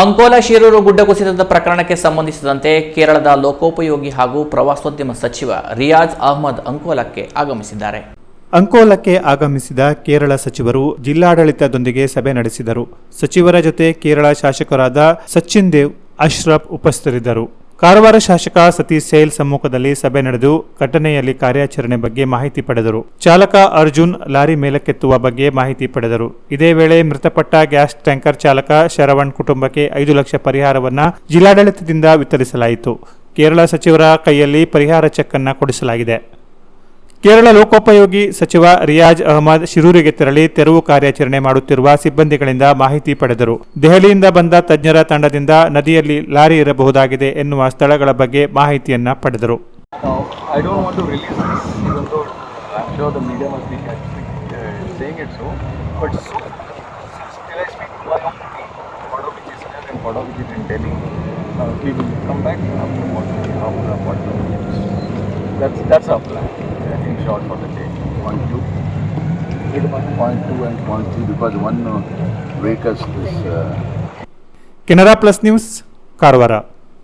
ಅಂಕೋಲಾ ಶಿರೂರು ಗುಡ್ಡ ಕುಸಿತದ ಪ್ರಕರಣಕ್ಕೆ ಸಂಬಂಧಿಸಿದಂತೆ ಕೇರಳದ ಲೋಕೋಪಯೋಗಿ ಹಾಗೂ ಪ್ರವಾಸೋದ್ಯಮ ಸಚಿವ ರಿಯಾಜ್ ಅಹ್ಮದ್ ಅಂಕೋಲಾಕ್ಕೆ ಆಗಮಿಸಿದ್ದಾರೆ. ಅಂಕೋಲಕ್ಕೆ ಆಗಮಿಸಿದ ಕೇರಳ ಸಚಿವರು ಜಿಲ್ಲಾಡಳಿತದೊಂದಿಗೆ ಸಭೆ ನಡೆಸಿದರು. ಸಚಿವರ ಜೊತೆ ಕೇರಳ ಶಾಸಕರಾದ ಸಚಿನ್ ದೇವ್, ಅಶ್ರಫ್ ಉಪಸ್ಥಿತರಿದ್ದರು. ಕಾರವಾರ ಶಾಸಕ ಸತೀಶ್ ಸೇಲ್ ಸಮ್ಮುಖದಲ್ಲಿ ಸಭೆ ನಡೆದು ಘಟನೆಯಲ್ಲಿ ಕಾರ್ಯಾಚರಣೆ ಬಗ್ಗೆ ಮಾಹಿತಿ ಪಡೆದರು. ಚಾಲಕ ಅರ್ಜುನ್ ಲಾರಿ ಮೇಲಕ್ಕೆತ್ತುವ ಬಗ್ಗೆ ಮಾಹಿತಿ ಪಡೆದರು. ಇದೇ ವೇಳೆ ಮೃತಪಟ್ಟ ಗ್ಯಾಸ್ ಟ್ಯಾಂಕರ್ ಚಾಲಕ ಶರವಣ್ ಕುಟುಂಬಕ್ಕೆ ಐದು ಲಕ್ಷ ಪರಿಹಾರವನ್ನು ಜಿಲ್ಲಾಡಳಿತದಿಂದ ವಿತರಿಸಲಾಯಿತು. ಕೇರಳ ಸಚಿವರ ಕೈಯಲ್ಲಿ ಪರಿಹಾರ ಚೆಕ್ ಅನ್ನ ಕೊಡಿಸಲಾಗಿದೆ. ಕೇರಳ ಲೋಕೋಪಯೋಗಿ ಸಚಿವ ರಿಯಾಜ್ ಅಹಮದ್ ಶಿರೂರಿಗೆ ತೆರಳಿ ತೆರವು ಕಾರ್ಯಾಚರಣೆ ಮಾಡುತ್ತಿರುವ ಸಿಬ್ಬಂದಿಗಳಿಂದ ಮಾಹಿತಿ ಪಡೆದರು. ದೆಹಲಿಯಿಂದ ಬಂದ ತಜ್ಞರ ತಂಡದಿಂದ ನದಿಯಲ್ಲಿ ಲಾರಿ ಇರಬಹುದಾಗಿದೆ ಎನ್ನುವ ಸ್ಥಳಗಳ ಬಗ್ಗೆ ಮಾಹಿತಿಯನ್ನ ಪಡೆದರು. uh, In short, for the day. point two. Point two and point three because one uh, vehicle is uh, Canara plus news Karwar